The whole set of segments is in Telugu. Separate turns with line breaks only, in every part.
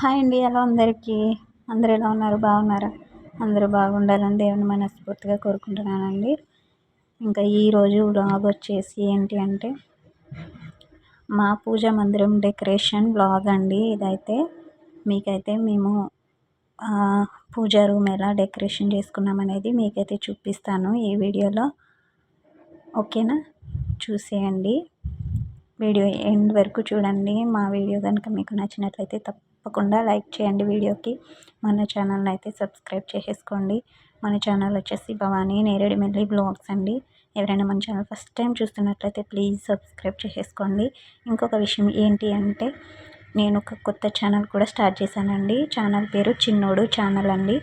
హాయ్ అండి హలో అందరికీ. అందరు ఎలా ఉన్నారు? బాగున్నారా? అందరూ బాగుండాలని దేవుని మనస్ఫూర్తిగా కోరుకుంటున్నానండి. ఇంకా ఈరోజు వ్లాగ్ వచ్చేసి ఏంటి అంటే మా పూజ మందిరం డెకరేషన్ బ్లాగ్ అండి. ఇదైతే మీకైతే మేము పూజా రూమ్ ఎలా డెకరేషన్ చేసుకున్నాం అనేది మీకైతే చూపిస్తాను ఈ వీడియోలో. ఓకేనా? చూసేయండి. వీడియో ఎండ్ వరకు చూడండి. మా వీడియో కనుక మీకు నచ్చినట్లయితే తప్పకుండా లైక్ చేయండి వీడియోకి. మన ఛానల్ని అయితే సబ్స్క్రైబ్ చేసేసుకోండి. మన ఛానల్ వచ్చేసి భవానీ నేరేడుమిల్లి బ్లాగ్స్ అండి. ఎవరైనా మన ఛానల్ ఫస్ట్ టైం చూస్తున్నట్లయితే ప్లీజ్ సబ్స్క్రైబ్ చేసేసుకోండి. ఇంకొక విషయం ఏంటి అంటే నేను ఒక కొత్త ఛానల్ కూడా స్టార్ట్ చేశానండి. ఛానల్ పేరు చిన్నోడు ఛానల్ అండి.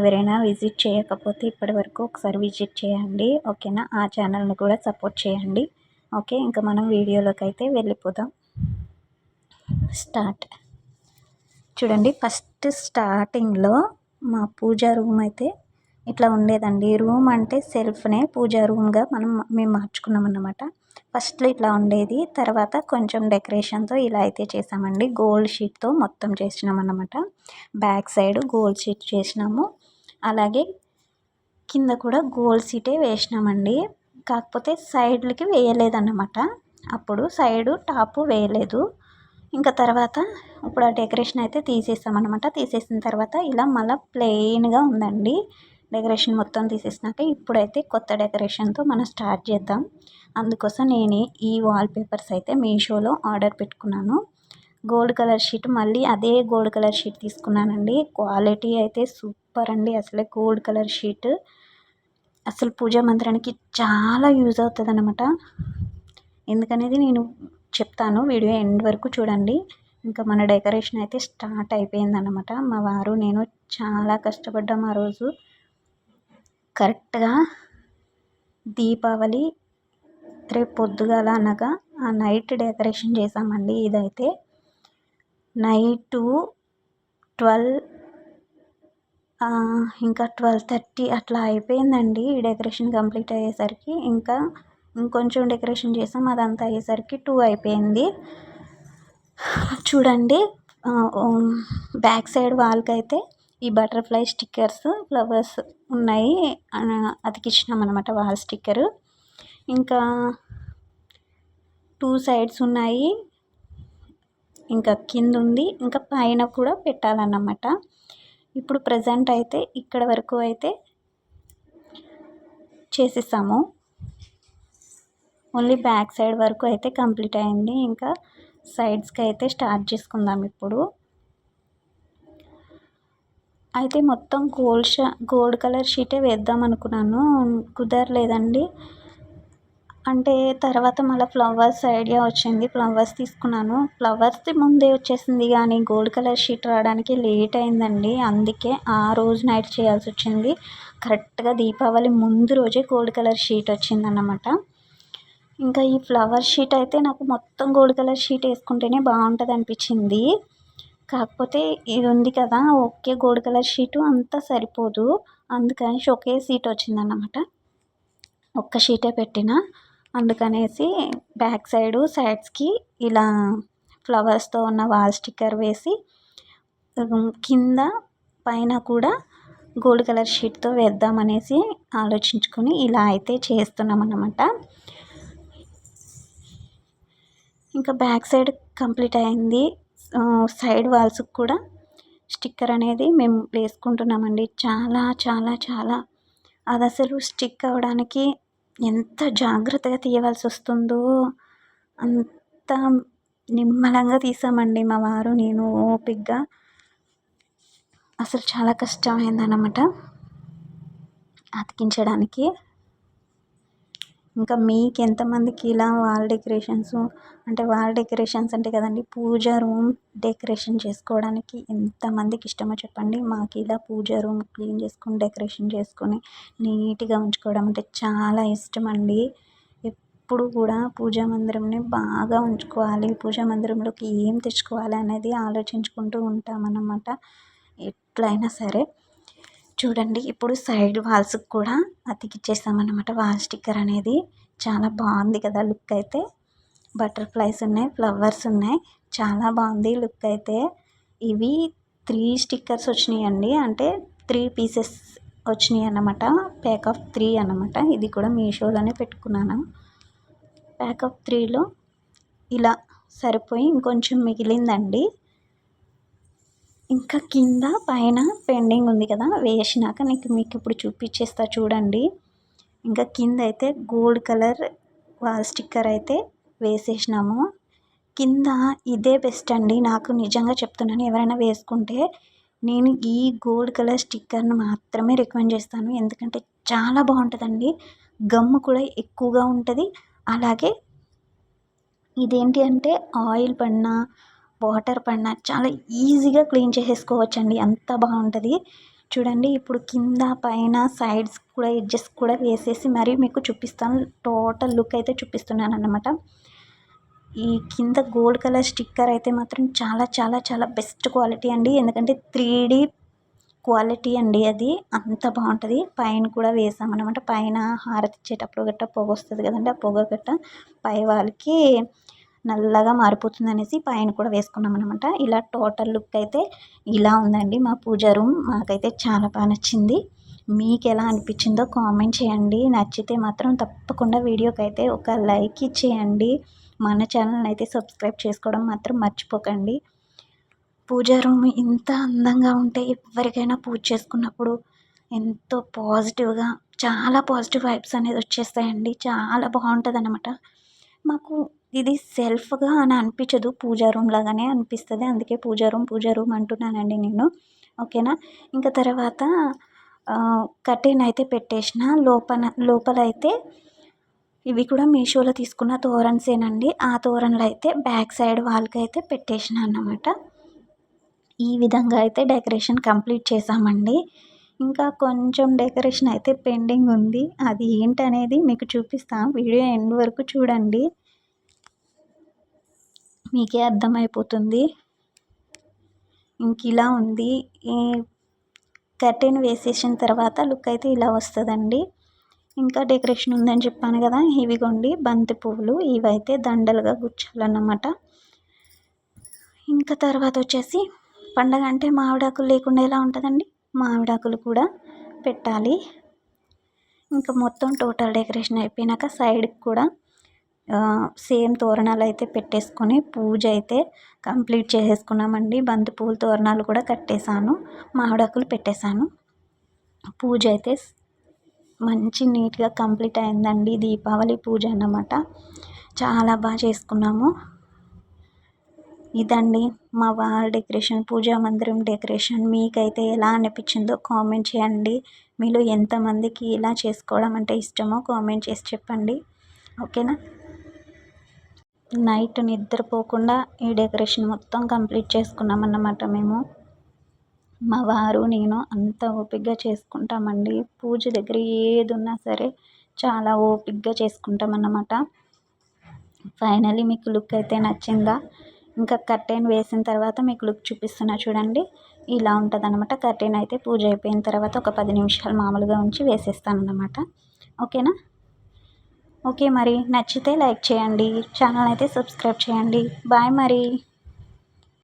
ఎవరైనా విజిట్ చేయకపోతే ఇప్పటివరకు ఒకసారి విజిట్ చేయండి. ఓకేనా? ఆ ఛానల్ని కూడా సపోర్ట్ చేయండి. ఓకే? ఇంకా మనం వీడియోలోకి అయితే వెళ్ళిపోదాం. స్టార్ట్. చూడండి ఫస్ట్ స్టార్టింగ్లో మా పూజా రూమ్ అయితే ఇట్లా ఉండేదండి. రూమ్ అంటే సెల్ఫ్నే పూజా రూమ్గా మనం మేము మార్చుకున్నాం అన్నమాట ఫస్ట్లో ఇట్లా ఉండేది తర్వాత కొంచెం డెకరేషన్తో ఇలా అయితే చేసామండి. గోల్డ్ షీట్తో మొత్తం చేసినాం అన్నమాట బ్యాక్ సైడ్ గోల్డ్ షీట్ చేసినాము. అలాగే కింద కూడా గోల్డ్ షీటే వేసినామండి. కాకపోతే సైడ్లకి వేయలేదన్నమాట. అప్పుడు సైడు టాపు వేయలేదు. ఇంకా తర్వాత ఇప్పుడు ఆ డెకరేషన్ అయితే తీసేసాం అనమాట తీసేసిన తర్వాత ఇలా మళ్ళీ ప్లెయిన్గా ఉందండి. డెకరేషన్ మొత్తం తీసేసినాక ఇప్పుడైతే కొత్త డెకరేషన్తో మనం స్టార్ట్ చేద్దాం. అందుకోసం నేను ఈ వాల్ పేపర్స్ అయితే మీషోలో ఆర్డర్ పెట్టుకున్నాను. గోల్డ్ కలర్ షీట్ మళ్ళీ అదే గోల్డ్ కలర్ షీట్ తీసుకున్నానండి. క్వాలిటీ అయితే సూపర్ అండి. అసలే గోల్డ్ కలర్ షీట్. అసలు పూజా మందిరానికి చాలా యూజ్ అవుతుంది అనమాట ఎందుకనేది నేను చెప్తాను. వీడియో ఎండ్ వరకు చూడండి. ఇంకా మన డెకరేషన్ అయితే స్టార్ట్ అయిపోయిందనమాట మా వారు నేను చాలా కష్టపడ్డాం ఆ రోజు. కరెక్ట్గా దీపావళి రేపు పొద్దుగాల అనగా ఆ నైట్ డెకరేషన్ చేసామండి ఇదైతే. నైటు ట్వెల్వ్ ఇంకా ట్వెల్వ్ థర్టీ అట్లా అయిపోయిందండి ఈ డెకరేషన్ కంప్లీట్ అయ్యేసరికి. ఇంకా ఇంకొంచెం డెకరేషన్ చేసాం అదంతా అయ్యేసరికి టూ అయిపోయింది. చూడండి బ్యాక్ సైడ్ వాల్కి అయితే ఈ బటర్ఫ్లై స్టిక్కర్స్ ఫ్లవర్స్ ఉన్నాయి. అతికిచ్చినాం అనమాట వాల్ స్టిక్కర్. ఇంకా టూ సైడ్స్ ఉన్నాయి. ఇంకా కింద ఉంది ఇంకా పైన కూడా పెట్టాలన్నమాట. ఇప్పుడు ప్రజెంట్ అయితే ఇక్కడ వరకు అయితే చేసేసాము. ఓన్లీ బ్యాక్ సైడ్ వరకు అయితే కంప్లీట్ అయింది. ఇంకా సైడ్స్కి అయితే స్టార్ట్ చేసుకుందాం ఇప్పుడు. అయితే మొత్తం గోల్డ్ షా గోల్డ్ కలర్ షీటే వేద్దాం అనుకున్నాను. కుదరలేదండి. అంటే తర్వాత మళ్ళీ ఫ్లవర్స్ ఐడియా వచ్చింది. ఫ్లవర్స్ తీసుకున్నాను. ఫ్లవర్స్ది ముందే వచ్చేసింది కానీ గోల్డ్ కలర్ షీట్ రావడానికి లేట్ అయిందండి. అందుకే ఆ రోజు నైట్ చేయాల్సి వచ్చింది. కరెక్ట్గా దీపావళి ముందు రోజే గోల్డ్ కలర్ షీట్ వచ్చిందన్నమాట. ఇంకా ఈ ఫ్లవర్ షీట్ అయితే నాకు మొత్తం గోల్డ్ కలర్ షీట్ వేసుకుంటేనే బాగుంటుంది అనిపించింది. కాకపోతే ఇది ఉంది కదా ఓకే గోల్డ్ కలర్ షీటు అంతా సరిపోదు. అందుకనేసి ఒకే సీట్ వచ్చిందన్నమాట. ఒక్క షీటే పెట్టిన. అందుకనేసి బ్యాక్ సైడు సైడ్స్కి ఇలా ఫ్లవర్స్తో ఉన్న వాల్ స్టిక్కర్ వేసి కింద పైన కూడా గోల్డ్ కలర్ షీట్తో వేద్దామనేసి ఆలోచించుకొని ఇలా అయితే చేస్తున్నాం అన్నమాట ఇంకా బ్యాక్ సైడ్ కంప్లీట్ అయింది. సైడ్ వాల్స్కి కూడా స్టిక్కర్ అనేది మేము వేసుకుంటున్నామండి. చాలా చాలా చాలా. అది అసలు స్టిక్ అవ్వడానికి ఎంత జాగ్రత్తగా తీయవలసి వస్తుందో అంత నిమ్మలంగా తీసామండి మా వారు నేను ఓపిగ్గా. అసలు చాలా కష్టమైందన్నమాట. అతికించడానికి. ఇంకా మీకు ఎంతమందికి ఇలా వాల్ డెకరేషన్స్ అంటే వాల్ డెకరేషన్స్ అంటే కదండి పూజ రూమ్ డెకరేషన్ చేసుకోవడానికి ఎంతమందికి ఇష్టమో చెప్పండి. మాకు ఇలా పూజ రూమ్ క్లీన్ చేసుకొని డెకరేషన్ చేసుకొని నీట్గా ఉంచుకోవడం అంటే చాలా ఇష్టం అండి ఎప్పుడు కూడా పూజా మందిరంని బాగా ఉంచుకోవాలి. పూజా మందిరంలోకి ఏం తెచ్చుకోవాలి అనేది ఆలోచించుకుంటూ ఉంటామన్నమాట. ఎట్లయినా సరే చూడండి ఇప్పుడు సైడ్ వాల్స్కి కూడా అతికిచ్చేసామన్నమాట. వాల్ స్టిక్కర్ అనేది చాలా బాగుంది కదా లుక్ అయితే. బటర్ఫ్లైస్ ఉన్నాయి ఫ్లవర్స్ ఉన్నాయి. చాలా బాగుంది లుక్ అయితే. ఇవి త్రీ స్టిక్కర్స్ వచ్చినాయండి. అంటే త్రీ పీసెస్ వచ్చినాయి అన్నమాట. ప్యాక్ ఆఫ్ త్రీ అన్నమాట. ఇది కూడా మీషోలోనే పెట్టుకున్నాను. ప్యాక్ ఆఫ్ త్రీలో ఇలా సరిపోయి ఇంకొంచెం మిగిలిందండి. ఇంకా కింద పైన పెండింగ్ ఉంది కదా వేసినాక నీకు మీకు ఇప్పుడు చూపించేస్తా చూడండి. ఇంకా కింద అయితే గోల్డ్ కలర్ వాల్ స్టిక్కర్ అయితే వేసేసినాము. కింద ఇదే బెస్ట్ అండి నాకు నిజంగా చెప్తున్నాను ఎవరైనా వేసుకుంటే నేను ఈ గోల్డ్ కలర్ స్టిక్కర్ను మాత్రమే రికమెండ్ చేస్తాను. ఎందుకంటే చాలా బాగుంటుందండి గమ్ము కూడా ఎక్కువగా ఉంటుంది. అలాగే ఇదేంటి అంటే ఆయిల్ పడినా వాటర్ పడినా చాలా ఈజీగా క్లీన్ చేసేసుకోవచ్చండి. అంత బాగుంటుంది. చూడండి ఇప్పుడు కింద పైన సైడ్స్ కూడా ఎడ్జెస్ కూడా వేసేసి మరీ మీకు చూపిస్తాను. టోటల్ లుక్ అయితే చూపిస్తున్నాను అనమాట ఈ కింద గోల్డ్ కలర్ స్టిక్కర్ అయితే మాత్రం చాలా చాలా చాలా బెస్ట్ క్వాలిటీ అండి. ఎందుకంటే త్రీ క్వాలిటీ అండి అది. అంత బాగుంటుంది. పైన కూడా వేసామన్నమాట. పైన హారతి ఇచ్చేటప్పుడు గట్ట పొగ వస్తుంది కదండి ఆ పొగ గట్ట పై వాళ్ళకి నల్లగా మారిపోతుంది అనేసి పైన కూడా వేసుకున్నాం అనమాట ఇలా టోటల్ లుక్ అయితే ఇలా ఉందండి. మా పూజ రూమ్ మాకైతే చాలా బాగా నచ్చింది. మీకు ఎలా అనిపించిందో కామెంట్ చేయండి. నచ్చితే మాత్రం తప్పకుండా వీడియోకి అయితే ఒక లైక్ ఇచ్చేయండి. మన ఛానల్ని అయితే సబ్స్క్రైబ్ చేసుకోవడం మాత్రం మర్చిపోకండి. పూజా రూమ్ ఇంత అందంగా ఉంటే ఎవరికైనా పూజ చేసుకున్నప్పుడు ఎంతో పాజిటివ్గా చాలా పాజిటివ్ వైబ్స్ అనేది వచ్చేస్తాయండి. చాలా బాగుంటుంది అనమాట మాకు ఇది సెల్ఫ్గా అని అనిపించదు. పూజా రూమ్ లాగానే అనిపిస్తుంది. అందుకే పూజా రూమ్ పూజా రూమ్ అంటున్నానండి నేను. ఓకేనా? ఇంకా తర్వాత కర్టెన్ అయితే పెట్టేసిన. లోపల లోపల అయితే ఇవి కూడా మీషోలో తీసుకున్న తోరణ్సేనండి. ఆ తోరణలు అయితే బ్యాక్ సైడ్ వాళ్ళకి అయితే పెట్టేసిన అన్నమాట. ఈ విధంగా అయితే డెకరేషన్ కంప్లీట్ చేసామండి. ఇంకా కొంచెం డెకరేషన్ అయితే పెండింగ్ ఉంది అది ఏంటనేది మీకు చూపిస్తాను వీడియో ఎండ్ వరకు చూడండి. మీకే అర్థమైపోతుంది. ఇంక ఇలా ఉంది. ఈ కర్టెన్ వేసేసిన తర్వాత లుక్ అయితే ఇలా వస్తుందండి. ఇంకా డెకరేషన్ ఉందని చెప్పాను కదా ఇవిగోండి బంతి పువ్వులు. ఇవైతే దండలుగా గుచ్చాలన్నమాట. ఇంకా తర్వాత వచ్చేసి పండగ అంటే మామిడాకులు లేకుండా ఎలా ఉంటుందండి? మామిడాకులు కూడా పెట్టాలి. ఇంకా మొత్తం టోటల్ డెకరేషన్ అయిపోయినాక సైడ్కి కూడా సేమ్ తోరణాలు అయితే పెట్టేసుకొని పూజ అయితే కంప్లీట్ చేసేసుకున్నామండి. బంతిపూల తోరణాలు కూడా కట్టేశాను. మామిడాకులు పెట్టేశాను. పూజ అయితే మంచి నీట్గా కంప్లీట్ అయిందండి. దీపావళి పూజ అన్నమాట. చాలా బాగా చేసుకున్నాము. ఇదండి మా వాల్ డెకరేషన్ పూజా మందిరం డెకరేషన్. మీకైతే ఎలా అనిపించిందో కామెంట్ చేయండి. మీలో ఎంతమందికి ఇలా చేసుకోవడం అంటే ఇష్టమో కామెంట్ చేసి చెప్పండి. ఓకేనా? నైట్ నిద్రపోకుండా ఈ డెకరేషన్ మొత్తం కంప్లీట్ చేసుకున్నాం అన్నమాట మేము. మా వారు నేను అంత ఓపికగా చేసుకుంటామండి. పూజ దగ్గర ఏది ఉన్నా సరే చాలా ఓపికగా చేసుకుంటాం అన్నమాట ఫైనలీ మీకు లుక్ అయితే నచ్చిందా? ఇంకా కర్టెన్ వేసిన తర్వాత మీకు లుక్ చూపిస్తున్నా చూడండి. ఇలా ఉంటుంది అనమాట కర్టెన్ అయితే పూజ అయిపోయిన తర్వాత ఒక పది నిమిషాలు మామూలుగా ఉంచి వేసేస్తాను అన్నమాట ఓకేనా? ఓకే మరి నచ్చితే లైక్ చేయండి. ఛానల్ అయితే సబ్స్క్రైబ్ చేయండి. బాయ్ మరి.